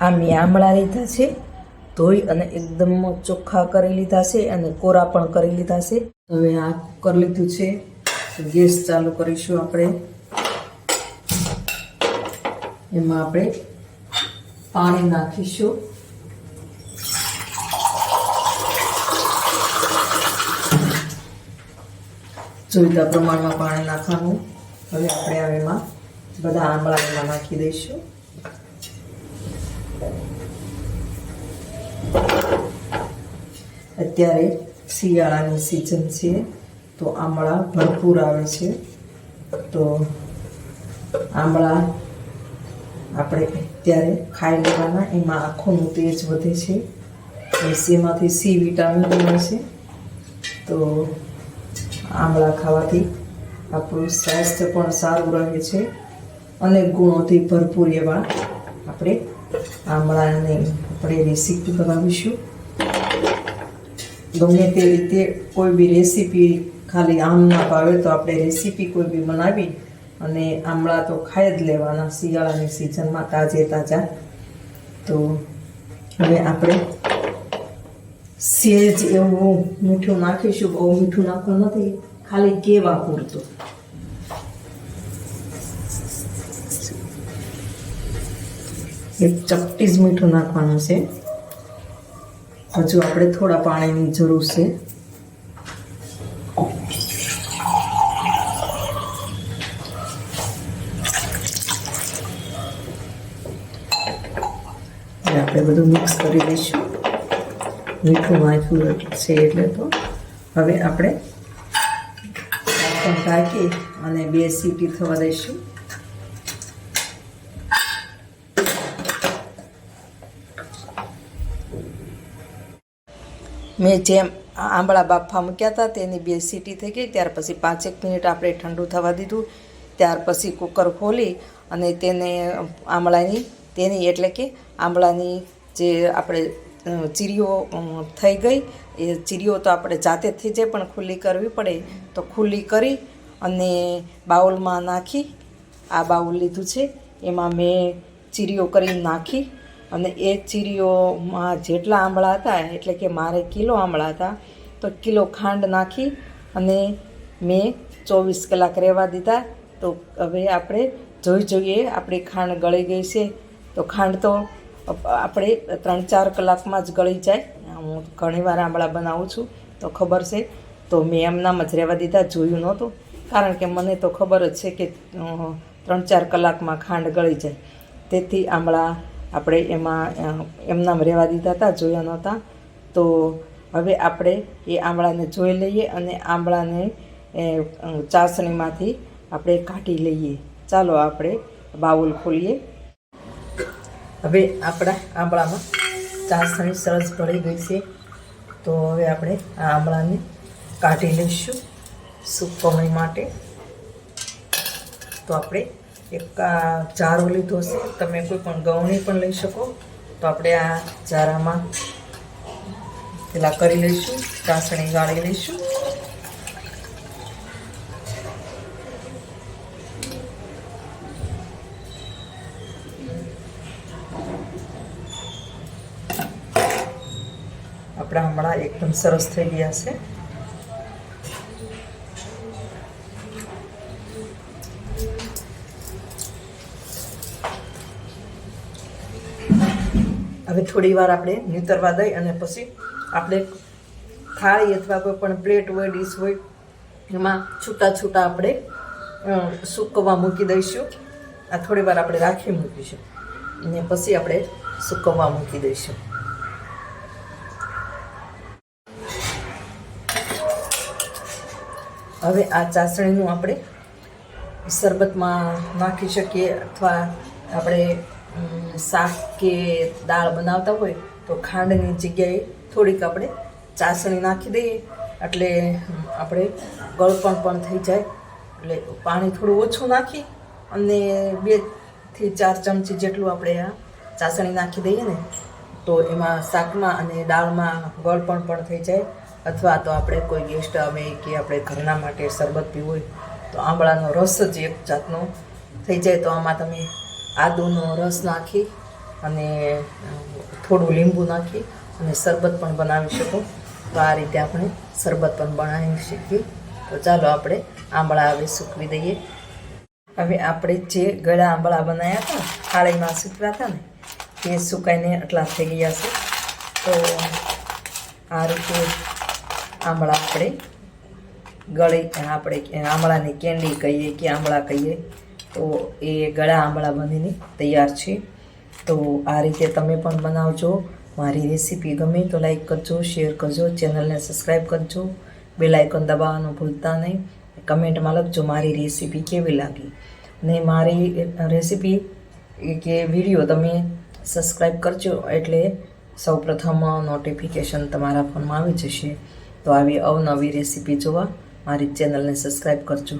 આ મેં આમળા લીધા છે, ધોઈ અને એકદમ ચોખ્ખા કરી લીધા છે અને કોરા પણ કરી લીધા છે. હવે આ કુકર લીધું છે. ગેસ ચાલુ કરીશું આપણે. એમાં આપણે પાણી નાખીશું. જોઈતા પ્રમાણમાં પાણી નાખવાનું. હવે આપણે એમાં બધા આંબળા એમાં નાખી દઈશું. અત્યારે શિયાળાની સિઝન છે, તો આંબળા ભરપૂર આવે છે. તો આંબળા આપણે અત્યારે ખાઈ લેવાના, એમાં આંખોનું તેજ વધે છે. એમાંથી સી વિટામિન મળે છે. તો આંબળા ખાવાથી આપણું સ્વાસ્થ્ય પણ સારું રહે છે અને ગુણોથી ભરપૂર એવા આપણે આંબળાને આપણે રેસીપી બનાવીશું. ગમે તે રીતે કોઈ બી રેસીપી ખાલી આમ ના ભાવે તો આપણે રેસીપી કોઈ બી બનાવી અને આમળા તો ખાઈ જ લેવાના શિયાળાની સિઝનમાં તાજે તાજા. તો હવે આપણે સેજ એવું મીઠું નાખીશું. બહુ મીઠું નાખવું નથી. ખાલી કેવા પૂરતું એક ચપટી જ મીઠું નાખવાનું છે. હજુ આપણે થોડા પાણીની જરૂર છે. આપણે બધું મિક્સ કરી દઈશું મીઠું વાંચવું છે એટલે તો. હવે આપણે ઢાંકી અને બે સીટી થવા દઈશું. મેં જેમ આંબળા બાફા મૂક્યા હતા, તેની બે સીટી થઈ ગઈ. ત્યાર પછી પાંચેક મિનિટ આપણે ઠંડુ થવા દીધું. ત્યાર પછી કુકર ખોલી અને તેને આંબળાની, તેની એટલે કે આંબળાની જે આપણે ચીરીઓ થઈ ગઈ, એ ચીરીઓ તો આપણે જાતે થઈ જાય, પણ ખુલ્લી કરવી પડે. તો ખુલ્લી કરી અને બાઉલમાં નાખી. આ બાઉલ લીધું છે. એમાં મેં ચીરીઓ કરી નાખી. અને એ ચીરીઓમાં જેટલા આંબળા હતા, એટલે કે મારે કિલો આંબળા હતા, તો કિલો ખાંડ નાખી અને મેં ચોવીસ કલાક રહેવા દીધા. તો હવે આપણે જોઈ જોઈએ, આપણી ખાંડ ગળી ગઈ છે. તો ખાંડ તો આપણે ત્રણ ચાર કલાકમાં જ ગળી જાય. હું ઘણીવાર આંબળા બનાવું છું, તો ખબર છે. તો મેં એમનામ જ રહેવા દીધા, જોયું નહોતું. કારણ કે મને તો ખબર જ છે કે ત્રણ ચાર કલાકમાં ખાંડ ગળી જાય. તેથી આંબળા આપણે એમાં એમનામ રહેવા દીધા હતા, જોયા નહોતા. તો હવે આપણે એ આંબળાને જોઈ લઈએ અને આંબળાને ચાસણીમાંથી આપણે કાઢી લઈએ. ચાલો આપણે બાઉલ ખોલીએ. હવે આપણા આંબળામાં ચાસણી સરસ ભળી ગઈ છે. તો હવે આપણે આ આંબળાને કાઢી લઈશું સુકવણી માટે. તો આપણે એક આ જારો લીધો છે. તમે કોઈ પણ ગવણી પણ લઈ શકો. તો આપણે આ જારામાં પેલા કરી લઈશું, ચાસણી ગાળી લઈશું. આપણા હમણાં એકદમ સરસ થઈ ગયા છે. હવે થોડી વાર આપણે નીતરવા દઈ અને પછી આપણે થાળી અથવા કોઈ પણ પ્લેટ હોય, ડીશ હોય, એમાં છૂટા છૂટા આપણે સૂકવવા મૂકી દઈશું. આ થોડી વાર આપણે રાખી મૂકીશું. અને પછી આપણે સૂકવવા મૂકી દઈશું. હવે આ ચાસણીનું આપણે શરબતમાં નાખી શકીએ અથવા આપણે શાક કે દાળ બનાવતા હોય તો ખાંડની જગ્યાએ થોડીક આપણે ચાસણી નાખી દઈએ. એટલે આપણે ગળપણ પણ થઈ જાય. એટલે પાણી થોડું ઓછું નાખી અને બેથી ચાર ચમચી જેટલું આપણે આ ચાસણી નાખી દઈએ ને, તો એમાં શાકમાં અને દાળમાં ગળપણ પણ થઈ જાય. અથવા તો આપણે કોઈ ગેસ્ટ આવે કે આપણે ઘરના માટે શરબત પીવું હોય, તો આંબળાનો રસ જ એક જાતનો થઈ જાય. તો આમાં તમે આદુનો રસ નાખી અને થોડું લીંબુ નાખી અને શરબત પણ બનાવી શકો. તો આ રીતે આપણે શરબત પણ બનાવી શકીએ. તો ચાલો આપણે આંબળા હવે સૂકવી દઈએ. હવે આપણે જે ગળા આંબળા બનાવ્યા હતા, થાળીમાં સૂકવ્યા હતા ને, એ સુકાઈને આટલા થઈ ગયા છે. તો આ રીતે આંબળા આપણે ગળી, આપણે આંબળાની કેન્ડી કહીએ કે આંબળા કહીએ. તો એ ગળા આંબળા બનીને તૈયાર છે. તો આ રીતે તમે પણ બનાવજો. મારી રેસીપી ગમે તો લાઈક કરજો, શેર કરજો, ચેનલને સબસ્ક્રાઈબ કરજો. બેલ આઇકોન દબાવવાનું ભૂલતા નહીં. કમેન્ટમાં લખજો મારી રેસીપી કેવી લાગી. ને મારી રેસીપી કે વીડિયો તમે સબસ્ક્રાઈબ કરજો એટલે સૌપ્રથમ નોટિફિકેશન તમારા ફોનમાં આવી જશે. તો આવી અવનવી રેસીપી જોવા મારી ચેનલને સબસ્ક્રાઈબ કરજો.